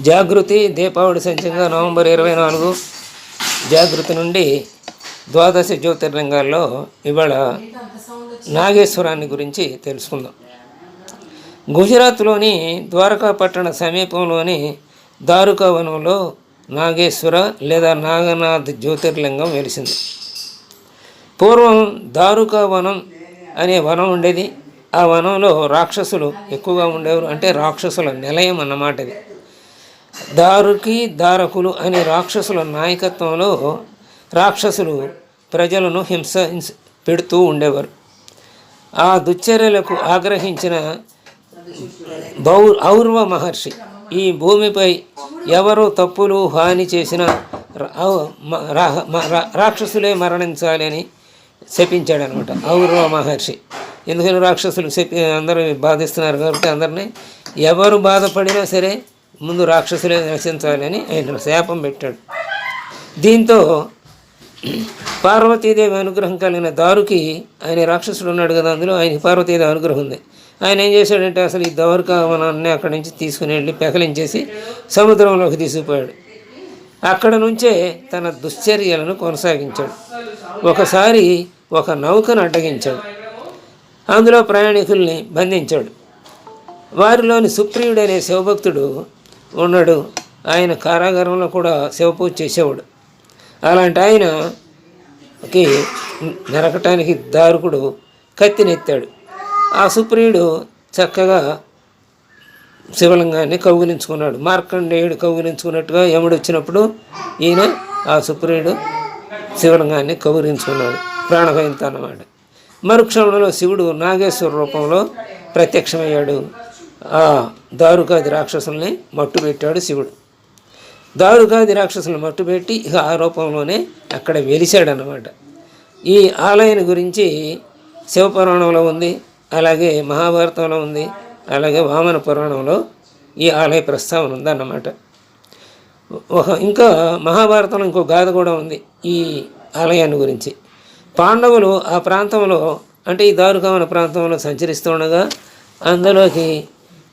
జాగృతి Deepavali సంచంగా November ఇరవై నాలుగు. జాగృతి నుండి ద్వాదశ జ్యోతిర్లింగాల్లో ఇవాళ నాగేశ్వరాన్ని గురించి తెలుసుకుందాం. గుజరాత్లోని ద్వారకా పట్టణ సమీపంలోని దారుకావనంలో నాగేశ్వర లేదా నాగనాథ్ జ్యోతిర్లింగం వెలిసింది. పూర్వం దారుకా వనం అనే వనం ఉండేది. ఆ వనంలో రాక్షసులు ఎక్కువగా ఉండేవారు. అంటే రాక్షసుల నిలయం అన్నమాట ఇది. దారుకి దారకులు అనే రాక్షసుల నాయకత్వంలో రాక్షసులు ప్రజలను హింస పెడుతూ ఉండేవారు. ఆ దుశ్చర్యలకు ఆగ్రహించిన బౌ ఔర్వ మహర్షి ఈ భూమిపై ఎవరు తప్పులు హాని చేసిన రాక్షసులే మరణించాలి అని శపించాడు అనమాట ఔర్వ మహర్షి. ఎందుకని రాక్షసులు శపి అందరూ బాధిస్తున్నారు కాబట్టి అందరినీ ఎవరు బాధపడినా సరే ముందు రాక్షసులే నశించాలని ఆయన శాపం పెట్టాడు. దీంతో పార్వతీదేవి అనుగ్రహం కలిగిన దారుకి ఆయన రాక్షసుడు ఉన్నాడు కదా అందులో ఆయన పార్వతీదేవి అనుగ్రహం ఉంది. ఆయన ఏం చేశాడంటే అసలు ఈ దవర్కావనాన్ని అక్కడి నుంచి తీసుకుని వెళ్ళి పెకలించేసి సముద్రంలోకి తీసుకుపోయాడు. అక్కడ నుంచే తన దుశ్చర్యలను కొనసాగించాడు. ఒకసారి ఒక నౌకను అడ్డగించాడు. అందులో ప్రయాణికుల్ని బంధించాడు. వారిలోని సుప్రియుడనే శివభక్తుడు ఉన్నాడు. ఆయన కారాగారంలో కూడా శివపూజ చేసేవాడు. అలాంటి ఆయనకి నరకటానికి దారుకుడు కత్తినెత్తాడు ఆ సుప్రియుడు చక్కగా శివలింగాన్ని కౌగిలించుకున్నాడు. మార్కండేయుడు కౌగిలించుకున్నట్టుగా యముడు వచ్చినప్పుడు ఈయన ఆ సుప్రియుడు శివలింగాన్ని కౌగిలించుకున్నాడు. ప్రాణభయంతో అన్నమాట. మరుక్షణంలో శివుడు నాగేశ్వర రూపంలో ప్రత్యక్షమయ్యాడు. ఆ దారుకాది రాక్షసుల్ని మట్టుపెట్టాడు శివుడు. దారుకాది రాక్షసులను మట్టుపెట్టి ఇక ఆ రూపంలోనే అక్కడ వెలిశాడనమాట ఈ ఆలయం గురించి శివపురాణంలో ఉంది అలాగే మహాభారతంలో ఉంది అలాగే వామన పురాణంలో ఈ ఆలయ ప్రస్తావన ఉందన్నమాట. ఒక ఇంకా మహాభారతంలో ఇంకో గాథ కూడా ఉంది ఈ ఆలయాన్ని గురించి. పాండవులు ఆ ప్రాంతంలో అంటే ఈ దారుకామన ప్రాంతంలో సంచరిస్తుండగా అందులోకి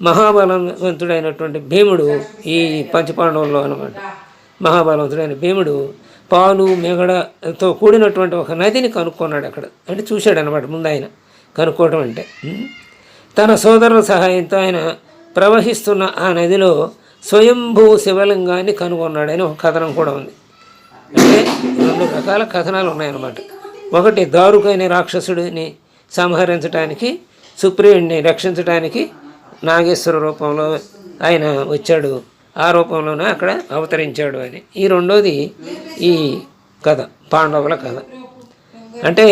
మహాబలవంతుడైనటువంటి భీముడు ఈ పంచపాండవుల్లో అనమాట మహాబలవంతుడైన భీముడు పాలు మెగడతో కూడినటువంటి ఒక నదిని కనుక్కున్నాడు అక్కడ. అంటే చూశాడు అనమాట ముందు ఆయన కనుక్కోవటం అంటే. తన సోదరుల సహాయంతో ఆయన ప్రవహిస్తున్న ఆ నదిలో స్వయంభూ శివలింగాన్ని కనుగొన్నాడని ఒక కథనం కూడా ఉంది. అంటే రెండు రకాల కథనాలు ఉన్నాయన్నమాట. ఒకటి దారుకైన రాక్షసుడిని సంహరించడానికి సుప్రియుడిని రక్షించడానికి నాగేశ్వర రూపంలో ఆయన వచ్చాడు. ఆ రూపంలోనే అక్కడ అవతరించాడు అని. ఈ రెండోది ఈ కథ పాండవుల కథ. అంటే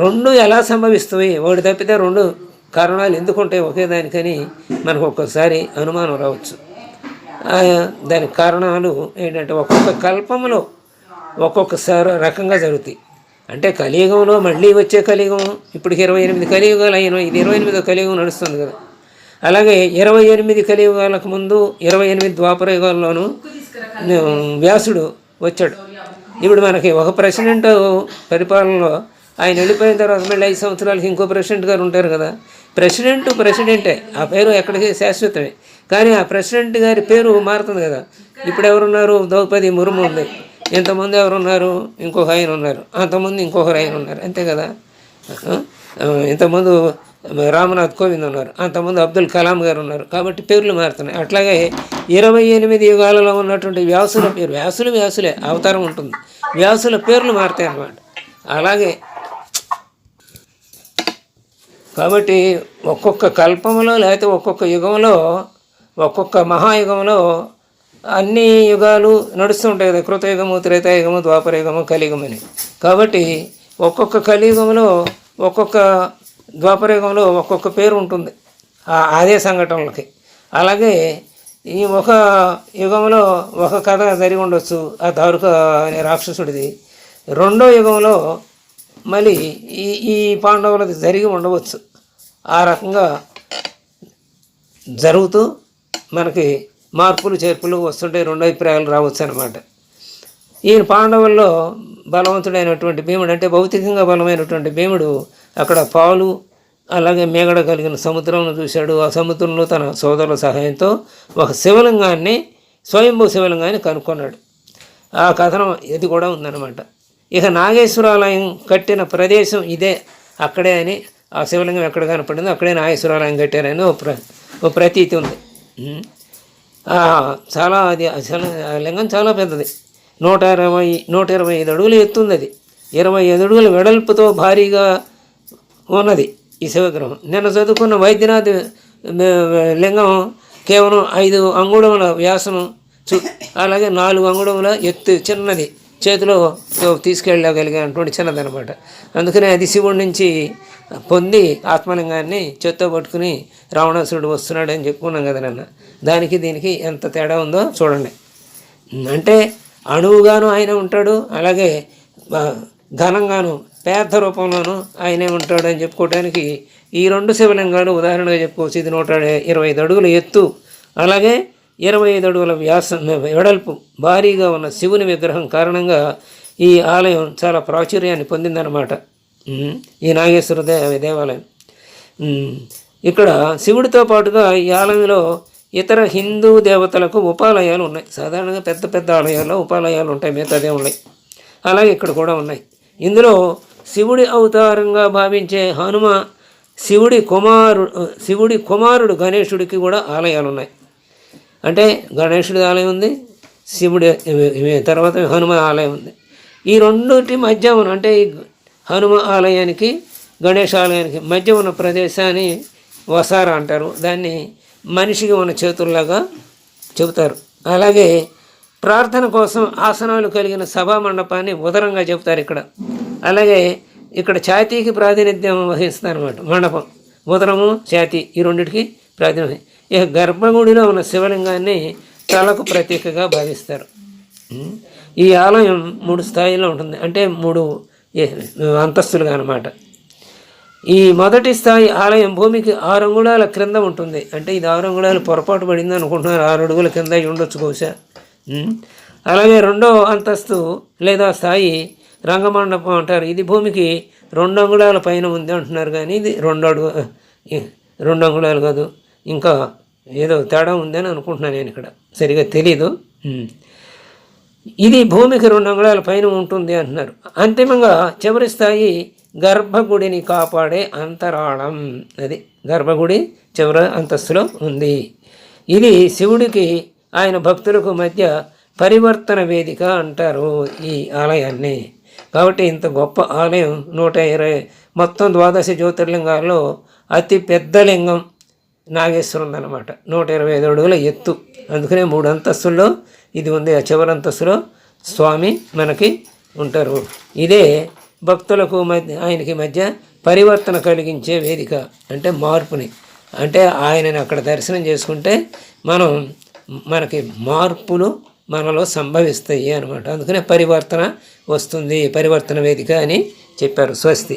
రెండు ఎలా సంభవిస్తాయి? ఒకటి తప్పితే రెండు కారణాలు ఎందుకు ఉంటాయి ఒకే దానికని మనకు ఒక్కొక్కసారి అనుమానం రావచ్చు. దానికి కారణాలు ఏంటంటే ఒక్కొక్క కల్పంలో ఒక్కొక్కసారి రకంగా జరుగుతాయి. అంటే కలియుగంలో మళ్ళీ వచ్చే కలియుగం ఇప్పటికి ఇరవై ఎనిమిది కలియుగాలు అయిన ఇది ఇరవై ఎనిమిదో కలియుగం నడుస్తుంది కదా. అలాగే ఇరవై ఎనిమిది కలియుగాలకు ముందు ఇరవై ఎనిమిది ద్వాపర యుగాల్లోనూ వ్యాసుడు వచ్చాడు. ఇప్పుడు మనకి ఒక ప్రెసిడెంట్ పరిపాలనలో ఆయన వెళ్ళిపోయిన తర్వాత మళ్ళీ ఐదు సంవత్సరాలకి ఇంకో ప్రెసిడెంట్ గారు ఉంటారు కదా. ప్రెసిడెంట్ ప్రెసిడెంటే. ఆ పేరు ఎక్కడికి శాశ్వతమే. కానీ ఆ ప్రెసిడెంట్ గారి పేరు మారుతుంది కదా. ఇప్పుడు ఎవరున్నారు? ద్రౌపది మురుము ఉంది. ఇంతమంది ఎవరున్నారు? ఇంకొక ఆయన ఉన్నారు. అంతమంది ఇంకొకరు ఆయన ఉన్నారు. అంతే కదా? ఇంతకుముందు రామనాథ్ కోవింద్ ఉన్నారు. అంతకుముందు అబ్దుల్ కలాం గారు ఉన్నారు. కాబట్టి పేర్లు మారుతున్నాయి. అట్లాగే ఇరవై ఎనిమిది యుగాలలో ఉన్నటువంటి వ్యాసుల పేరు వ్యాసులు వ్యాసులే అవతారం ఉంటుంది. వ్యాసుల పేర్లు మారుతాయి అన్నమాట. అలాగే కాబట్టి ఒక్కొక్క కల్పంలో లేకపోతే ఒక్కొక్క యుగంలో ఒక్కొక్క మహాయుగంలో అన్ని యుగాలు నడుస్తుంటాయి కదా. కృతయుగము త్రేతాయుగము ద్వాపరయుగము కలియుగం అని. కాబట్టి ఒక్కొక్క కలియుగంలో ఒక్కొక్క ద్వాపరయుగంలో ఒక్కొక్క పేరు ఉంటుంది. ఆ- అదే సంఘటనలకి. అలాగే ఈ ఒక యుగంలో ఒక కథ జరిగి ఉండొచ్చు ఆ దారుక అనే రాక్షసుడిది. రెండో యుగంలో మళ్ళీ ఈ ఈ పాండవులది జరిగి ఉండవచ్చు. ఆ రకంగా జరుగుతూ మనకి మార్పులు చేర్పులు వస్తుంటే రెండు అభిప్రాయాలు రావచ్చు అనమాట ఈయన పాండవుల్లో బలవంతుడైనటువంటి భీముడు అంటే భౌతికంగా బలమైనటువంటి భీముడు అక్కడ పాలు అలాగే మేగడ కలిగిన సముద్రంను చూశాడు. ఆ సముద్రంలో తన సోదరుల సహాయంతో ఒక శివలింగాన్ని స్వయంభూ శివలింగాన్ని కనుక్కున్నాడు. ఆ కథనం ఇది కూడా ఉందన్నమాట. ఇక నాగేశ్వరాలయం కట్టిన ప్రదేశం ఇదే. అక్కడే అని ఆ శివలింగం ఎక్కడ కనపడిందో అక్కడే నాగేశ్వరాలయం కట్టారని ఓ ప్ర ఓ ప్రతీతి ఉంది. చాలా అది ఆ లింగం చాలా పెద్దది. నూట ఇరవై నూట ఇరవై ఐదు అడుగులు ఎత్తుంది అది. ఇరవై ఐదు అడుగుల వెడల్పుతో భారీగా ఉన్నది ఈ శివగ్రహం. నిన్న చదువుకున్న వైద్యనాథ్ లింగం కేవలం ఐదు అంగుళముల వ్యాసం చు అలాగే నాలుగు అంగుళముల ఎత్తు చిన్నది. చేతిలో తీసుకెళ్ళగలిగినటువంటి చిన్నదనమాట. అందుకనే అది శివుడి నుంచి పొంది ఆత్మలింగాన్ని చేత్తో పట్టుకుని రావణాసురుడు వస్తున్నాడు అని చెప్పుకున్నాం కదా నన్న. దానికి దీనికి ఎంత తేడా ఉందో చూడండి. అంటే అణువుగాను ఆయన ఉంటాడు అలాగే ఘనంగాను పేద రూపంలోనూ ఆయనే ఉంటాడు అని చెప్పుకోవడానికి ఈ రెండు శివలింగాలు ఉదాహరణగా చెప్పుకోవచ్చు. ఇది నూట ఇరవై ఐదు అడుగుల ఎత్తు. అలాగే ఇరవై ఐదు అడుగుల వ్యాసం వెడల్పు భారీగా ఉన్న శివుని విగ్రహం కారణంగా ఈ ఆలయం చాలా ప్రాచుర్యాన్ని పొందిందనమాట ఈ నాగేశ్వర దేవ దేవాలయం. ఇక్కడ శివుడితో పాటుగా ఈ ఆలయంలో ఇతర హిందూ దేవతలకు ఉపాలయాలు ఉన్నాయి. సాధారణంగా పెద్ద పెద్ద ఆలయాల్లో ఉపాలయాలు ఉంటాయి మిగతాదే ఉన్నాయి అలాగే ఇక్కడ కూడా ఉన్నాయి. ఇందులో శివుడి అవతారంగా భావించే హనుమ శివుడి కుమారు శివుడి కుమారుడు గణేశుడికి కూడా ఆలయాలు ఉన్నాయి అంటే గణేశుడి ఆలయం ఉంది శివుడి తర్వాత హనుమ ఆలయం ఉంది. ఈ రెండుటి మధ్య ఉన్న అంటే ఈ హనుమ ఆలయానికి గణేష్ ఆలయానికి మధ్య ఉన్న ప్రదేశాన్ని వసార అంటారు. దాన్ని మనిషికి ఉన్న చేతుల్లాగా చెబుతారు. అలాగే ప్రార్థన కోసం ఆసనాలు కలిగిన సభా మండపాన్ని ఉదరంగా చెబుతారు ఇక్కడ. అలాగే ఇక్కడ ఛాతీకి ప్రాతినిధ్యం వహిస్తారన్నమాట. మండపం. ఉదరము ఛాతీ ఈ రెండింటికి ప్రాతినిధ్యం. ఇక గర్భగుడిలో ఉన్న శివలింగాన్ని తలకు ప్రతీకగా భావిస్తారు. ఈ ఆలయం మూడు స్థాయిలో ఉంటుంది. అంటే మూడు అంతస్తులుగా అనమాట ఈ మొదటి స్థాయి ఆలయం భూమికి ఆరు అంగుళాల క్రింద ఉంటుంది. అంటే ఇది ఆరు అంగుళాలు పొరపాటు పడింది అనుకుంటున్నారు. ఆరు అడుగుల కింద ఉండొచ్చు బహుశా. అలాగే రెండో అంతస్తు లేదా స్థాయి రంగమండపం అంటారు. ఇది భూమికి రెండు అంగుళాల పైన ఉంది అంటున్నారు కానీ ఇది రెండు అడుగు రెండు అంగుళాలు కాదు. ఇంకా ఏదో తేడా ఉందని అనుకుంటున్నాను నేను ఇక్కడ. సరిగా తెలీదు. ఇది భూమికి రెండు అంగుళాల పైన ఉంటుంది అంటున్నారు. అంతిమంగా చివరి స్థాయి గర్భగుడిని కాపాడే అంతరాళం. అది గర్భగుడి చివరి అంతస్తులో ఉంది. ఇది శివుడికి ఆయన భక్తులకు మధ్య పరివర్తన వేదిక అంటారు ఈ ఆలయాన్ని. కాబట్టి ఇంత గొప్ప ఆలయం నూట ఇరవై మొత్తం ద్వాదశ జ్యోతిర్లింగాల్లో అతి పెద్ద లింగం నాగేశ్వరం అనమాట నూట ఇరవై ఐదు అడుగుల ఎత్తు. అందుకనే మూడు అంతస్తుల్లో ఇది ఉంది ఆ చివరి అంతస్తులో స్వామి మనకి ఉంటారు. ఇదే భక్తులకు మధ్య ఆయనకి మధ్య పరివర్తన కలిగించే వేదిక అంటే మార్పుని. అంటే ఆయనని అక్కడ దర్శనం చేసుకుంటే మనం మనకి మార్పులు మనలో సంభవిస్తాయి అనమాట అందుకనే పరివర్తన వస్తుంది పరివర్తన వేదిక అని చెప్పారు స్వస్తి.